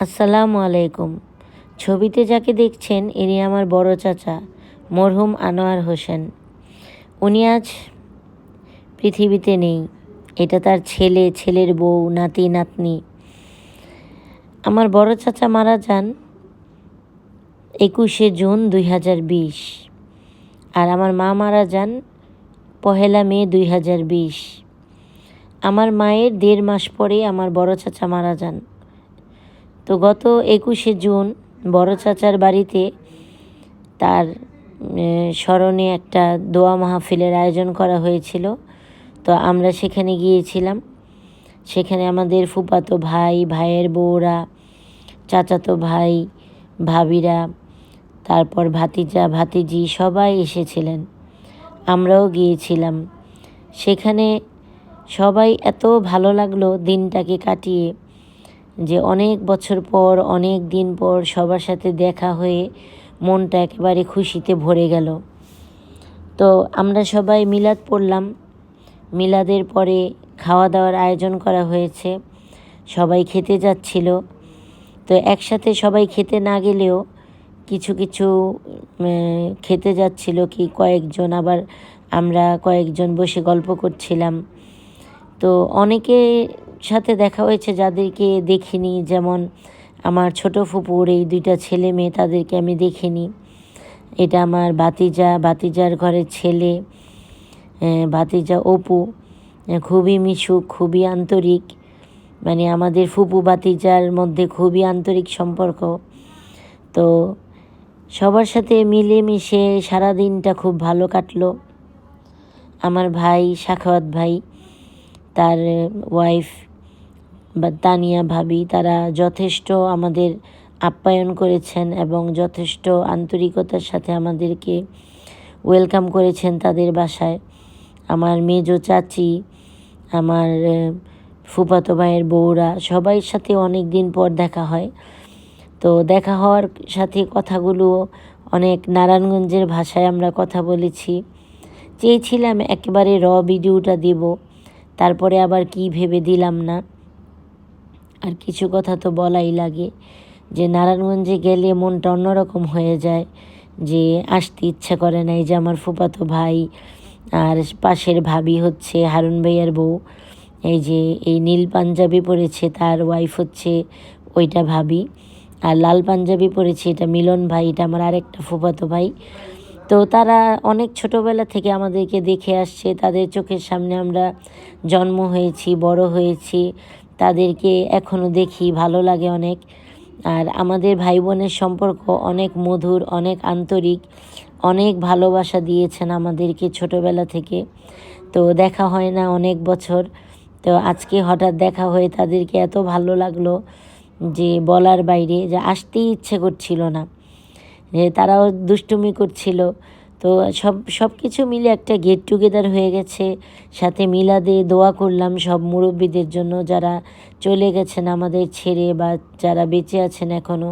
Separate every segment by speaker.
Speaker 1: আসসালামু আলাইকুম। ছবিতে যাকে দেখছেন ইনি আমার বড় চাচা, মরহুম আনোয়ার হোসেন। উনি আজ পৃথিবীতে নেই। এটা তার ছেলে, ছেলের বউ, নাতি, নাতনি। আমার বড় চাচা মারা যান একুশে জুন দুই হাজার বিশ। আর আমার মা মারা যান পহেলা মে দুই হাজার বিশ। আমার মায়ের দেড় মাস পরে আমার বড় চাচা মারা যান। তো গত একুশে জুন বড় চাচার বাড়িতে তার স্মরণে একটা দোয়া মাহফিলের আয়োজন করা হয়েছিল। তো আমরা সেখানে গিয়েছিলাম। সেখানে আমাদের ফুপাতো ভাই, ভাইয়ের বউরা, চাচাতো ভাই, ভাবিরা, তারপর ভাতিজা, ভাতিজি সবাই এসেছিলেন। আমরাও গিয়েছিলাম। সেখানে সবাই এত ভালো লাগল দিনটাকে কাটিয়ে। যে অনেক বছর পর, অনেক দিন পর সবার সাথে দেখা হয়ে মনটা একেবারে খুশিতে ভরে গেল। তো আমরা সবাই মিলাদ পড়লাম। মিলাদের পরে খাওয়া দাওয়ার আয়োজন করা হয়েছে। সবাই খেতে যাচ্ছিল। তো একসাথে সবাই খেতে না গেলেও কিছু কিছু খেতে যাচ্ছিল কি কয়েকজন। আবার আমরা কয়েকজন বসে গল্প করছিলাম। তো অনেকে সাথে দেখা হয়েছে যাদেরকে দেখিনি, যেমন আমার ছোট ফুপুর, এই দুইটা ছেলে মেয়ে তাদেরকে আমি দেখিনি। এটা আমার বাতিজা বাতিজার ঘরের ছেলে বাতিজা অপু খুবই মিশুক, খুবই আন্তরিক। মানে আমাদের ফুপু বাতিজার মধ্যে খুবই আন্তরিক সম্পর্ক। তো সবার সাথে মিলেমিশে সারা দিনটা খুব ভালো কাটলো। আমার ভাই সাখাওয়াত ভাই তার ওয়াইফ বা তানিয়া ভাবি, তারা যথেষ্ট আমাদের আপ্যায়ন করেছেন এবং যথেষ্ট আন্তরিকতার সাথে আমাদেরকে ওয়েলকাম করেছেন তাদের বাসায়। আমার মেজো চাচি, আমার ফুফাতো ভাইয়ের বউরা সবাই সাথে অনেক দিন পর দেখা হয়। তো দেখা হওয়ার সাথে কথাগুলো অনেক নারায়ণগঞ্জের ভাষায় আমরা কথা বলেছি। চেয়েছিলাম একেবারে র ভিডিওটা দেব। তারপরে আবার কি ভেবে দিলাম না। আর কিছু কথা তো বলাই লাগে যে নারায়ণগঞ্জে গেলে মনটা অন্যরকম হয়ে যায়, যে আসতে ইচ্ছা করে না এই যে আমার ফুপাতো ভাই আর পাশের ভাবি হচ্ছে হারুন ভাইয়ার বউ। এই যে এই নীল পাঞ্জাবি পরেছে তার ওয়াইফ হচ্ছে ওইটা ভাবি। আর লাল পাঞ্জাবি পরেছে এটা মিলন ভাই, এটা আমার আরেকটা ফুপাতো ভাই। তো তারা অনেক ছোটোবেলা থেকে আমাদেরকে দেখে আসছে। তাদের চোখের সামনে আমরা জন্ম হয়েছি, বড় হয়েছি। তাদেরকে এখনও দেখি, ভালো লাগে অনেক। আর আমাদের ভাই বোনের সম্পর্ক অনেক মধুর, অনেক আন্তরিক, অনেক ভালোবাসা দিয়েছেন আমাদেরকে ছোটোবেলা থেকে। তো দেখা হয় না অনেক বছর। তো আজকে হঠাৎ দেখা হয়ে তাদেরকে এত ভালো লাগল যে বলার বাইরে, যে আসতেই ইচ্ছে করছিল না। তারাও দুষ্টুমি করছিল। তো সব সব কিছু মিলে একটা গেট টুগেদার হয়ে গেছে। সাথে মিলাদে দোয়া করলাম সব মুরব্বীদের জন্য, যারা চলে গেছেন আমাদের ছেড়ে বা যারা বেঁচে আছেন এখনও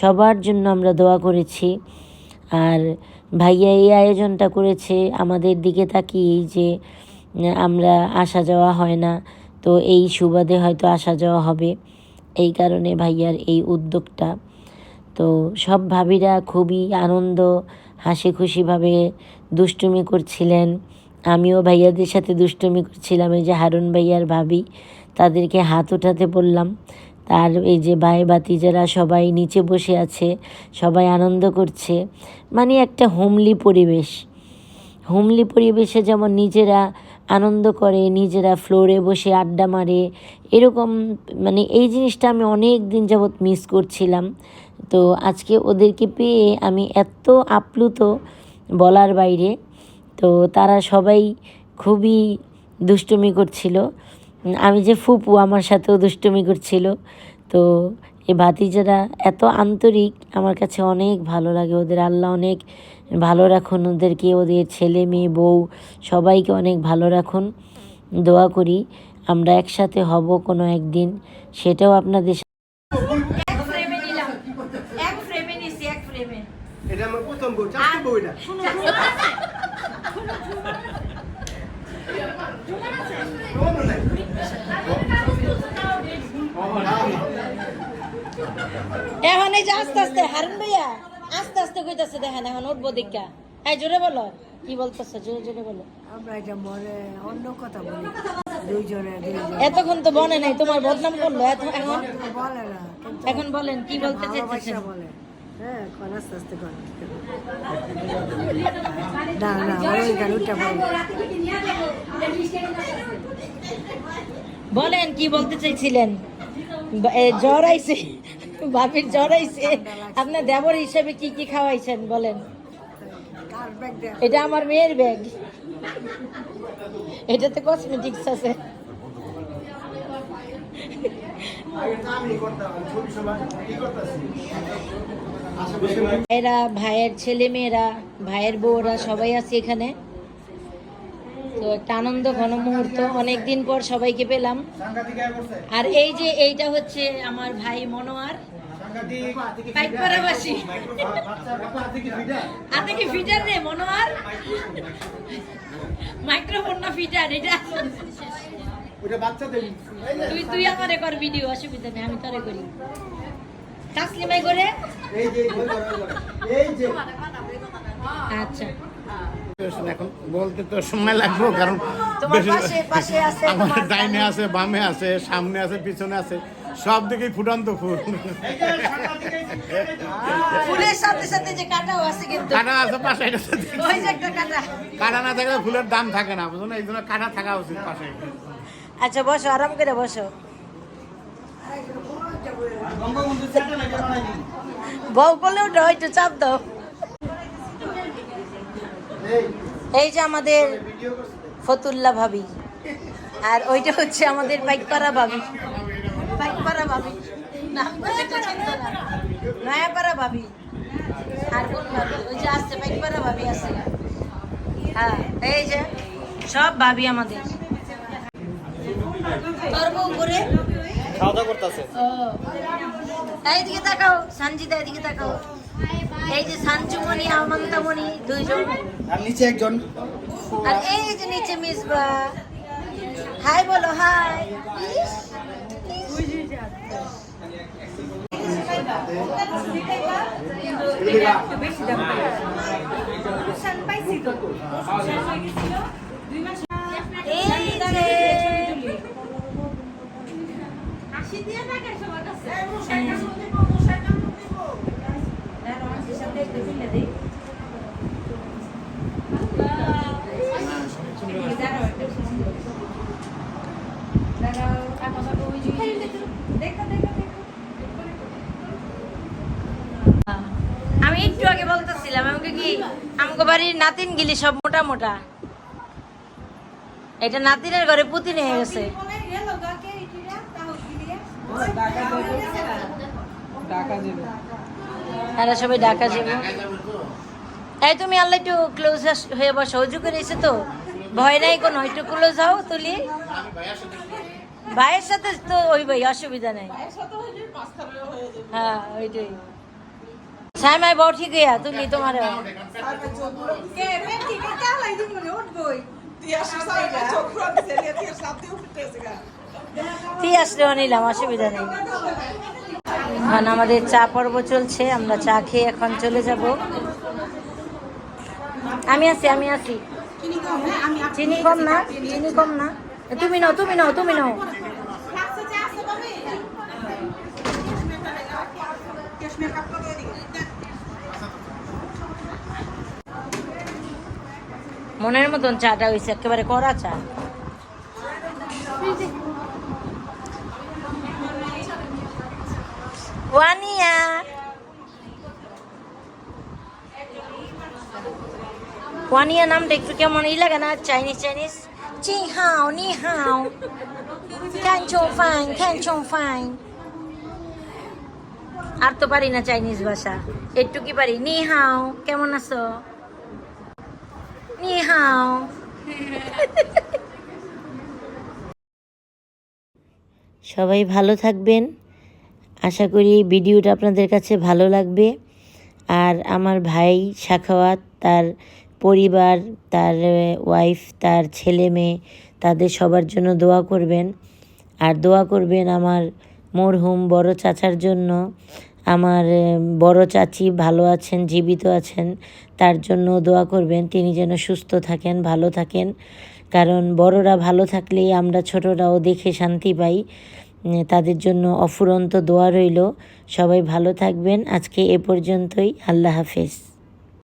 Speaker 1: সবার জন্য আমরা দোয়া করেছি। আর ভাইয়া এই আয়োজনটা করেছে, আমাদের দিকে তাকিয়েই যে আমরা আসা যাওয়া হয় না, তো এই সুবাদে হয়তো আসা যাওয়া হবে। এই কারণে ভাইয়ার এই উদ্যোগটা তো সব ভাবিরা খুবই আনন্দ হাসি খুশিভাবে দুষ্টুমি করছিলেন। আমিও ভাইয়াদের সাথে দুষ্টুমি করছিলাম, এই যে হারুন ভাইয়ার ভাবি, তাদেরকে হাত উঠাতে বললাম। তার এই যে ভাই বাতিজারা সবাই নিচে বসে আছে, সবাই আনন্দ করছে। মানে একটা হোমলি পরিবেশ। হোমলি পরিবেশে যেমন নিজেরা আনন্দ করে, নিজেরা ফ্লোরে বসে আড্ডা মারে। এরকম মানে এই জিনিসটা আমি অনেক দিন যাবৎ মিস করছিলাম। তো আজকে ওদেরকে পেয়ে আমি এত আপ্লুত বলার বাইরে। তো তারা সবাই খুবই দুষ্টুমি করছিল। আমি যে ফুপু, আমার সাথেও দুষ্টুমি করছিল। তো এই ভাতিজারা এত আন্তরিক আমার কাছে অনেক ভালো লাগে ওদের আল্লাহ অনেক ভালো রাখুন ওদেরকে ওদের ছেলে মেয়ে বউ সবাইকে অনেক ভালো রাখুন দোয়া করি আমরা একসাথে হব কোনো একদিন সেটাও আপনাদের সাথে
Speaker 2: এটা আমার প্রথম বউ চারটে বউ এটা। এখন এই যে আস্তে আস্তে হারুন ভাইয়া আস্তে আস্তে কইতাছে দেখেন এখন উঠবো দীক্ষা এই জোরে বলো কি বলতেছে জোরে জোরে বলো।
Speaker 3: আমরা এটা মনে অন্য কথা বলি দুইজনে
Speaker 2: এতক্ষণ তো বনে নাই তোমার বদনাম করল এত এখন
Speaker 3: বলে না
Speaker 2: এখন বলেন কি বলতে
Speaker 3: বলে। হ্যাঁ না না ওই গান
Speaker 2: বলেন কি বলতে চাইছিলেন? জ্বর আইছে। বাপির জ্বর আইছে। আপনার দেবর হিসেবে কি কি খাওয়াইছেন, বলেন? এটা আমার মেয়ের ব্যাগ। এটাতে কসমেটিক্স আছে। এরা ভাইয়ের ছেলে মেয়েরা ভাইয়ের বউরা সবাই আছে এখানে। তো একটা আনন্দ ঘন মুহূর্ত। অনেকদিন পর সবাইকে পেলাম। আর এই যে এইটা হচ্ছে আমার ভাই মনোয়ার। পাইকপাড়াবাসী। হাতে কি ফিটার রে মনোয়ার? মাইক্রোফোন না ফিটার? এটা তুই তুই আমারে কর ভিডিও অসুবিধা নেই আমি তোরে করি। করে? আচ্ছা।
Speaker 4: এখন বলতে তো সময় লাগবে কারণ আমার ডাইনে আছে বামে আছে সামনে আছে পিছনে আছে সব দিকেই ফুটন্ত ফুল।
Speaker 2: ফুলের সাথে সাথে যে কাটাও আছে কিন্তু।
Speaker 4: কাটা আছে পাশে এটা
Speaker 2: ওই যে একটা কাটা।
Speaker 4: কাটা না থাকলে ফুলের দাম থাকে না বুঝলো? না এই জন্য কাটা থাকা উচিত পাশে।
Speaker 2: আচ্ছা বসো আরাম করে বসো। বউ বলে ওটা একটু চাপ দাও। এই যে আমাদের ফতুল্লা ভাবি। আর ওইটা হচ্ছে আমাদের পাইকপাড়া ভাবি। পাইকপাড়া ভাবি। নাম তো চিনতো না। নয়াপাড়া ভাবি। আর কোন ভাবি? ওই যে আসছে পাইকপাড়া ভাবি আছে হ্যাঁ এই যে সব ভাবি আমাদের। তোর বউ করে
Speaker 5: খাওয়া দাওয়া করতেছে।
Speaker 2: এইদিকে তাকাও সঞ্জিতা এদিকে তাকাও। এই যে সাঞ্চুমণি আমন্তামণি দুইজন।
Speaker 5: আর নিচে একজন
Speaker 2: আর এই যে নিচে মিসবা হাই বলো হাই। এই যে আমি একটু আগে বলতেছিলাম আমাকে কি আমাকে বাড়ির নাতিন গিলি সব মোটা মোটা। এটা নাতিনের ঘরে পুতিন হয়ে গেছে। এরা সবাই ঢাকা যাবে। এই তুমি আল্লাহ একটু ক্লোজ হয়ে বসো উজু করে তো ভয় নাই কোনো, একটু ক্লোজ হও তুলি। ভাইয়ের সাথে তো ওই ভাই, অসুবিধা নেই। হ্যাঁ ওইটাই। সাইমাই বউ ঠিক গিয়া তুলি তোমার তুই আসলেও নিলাম অসুবিধা নেই। এখন আমাদের চা পর্ব চলছে আমরা চা খেয়ে এখন চলে যাব। আমি আছি আমি আছি। চিনি কম না চিনি কম না। তুমি নাও তুমি নাও তুমি নাও। মনের মতন চাটা হয়েছে একেবারে করা চা। ওয়ানিয়া। ওয়ানিয়া নামটা একটু কেমন ই লাগে না? চাইনিজ চাইনিজ চি হাও নি হাও ক্যান চো ফাইন ক্যান চো ফাইন আর তো পারি না চাইনিজ ভাষা। একটু কি পারি? নি হাও, কেমন আছো? নি হাও। সবাই ভালো থাকবেন। আশা করি এই ভিডিওটা আপনাদের কাছে ভালো লাগবে। আর আমার ভাই সাখাওয়াত তার পরিবার, তার ওয়াইফ তার ছেলে মেয়ে, তাদের সবার জন্য দোয়া করবেন। আর দোয়া করবেন আমার মরহুম, বড় চাচার জন্য।
Speaker 1: আমার বড় চাচি ভালো আছেন, জীবিত আছেন, তার জন্য দোয়া করবেন, তিনি যেন সুস্থ থাকেন, ভালো থাকেন। কারণ বড়রা ভালো থাকলেই আমরা ছোটরাও দেখে শান্তি পাই। তাদের জন্য অফুরন্ত দোয়া রইল। সবাই ভালো থাকবেন। আজকে এ পর্যন্তই। আল্লাহ হাফেজ।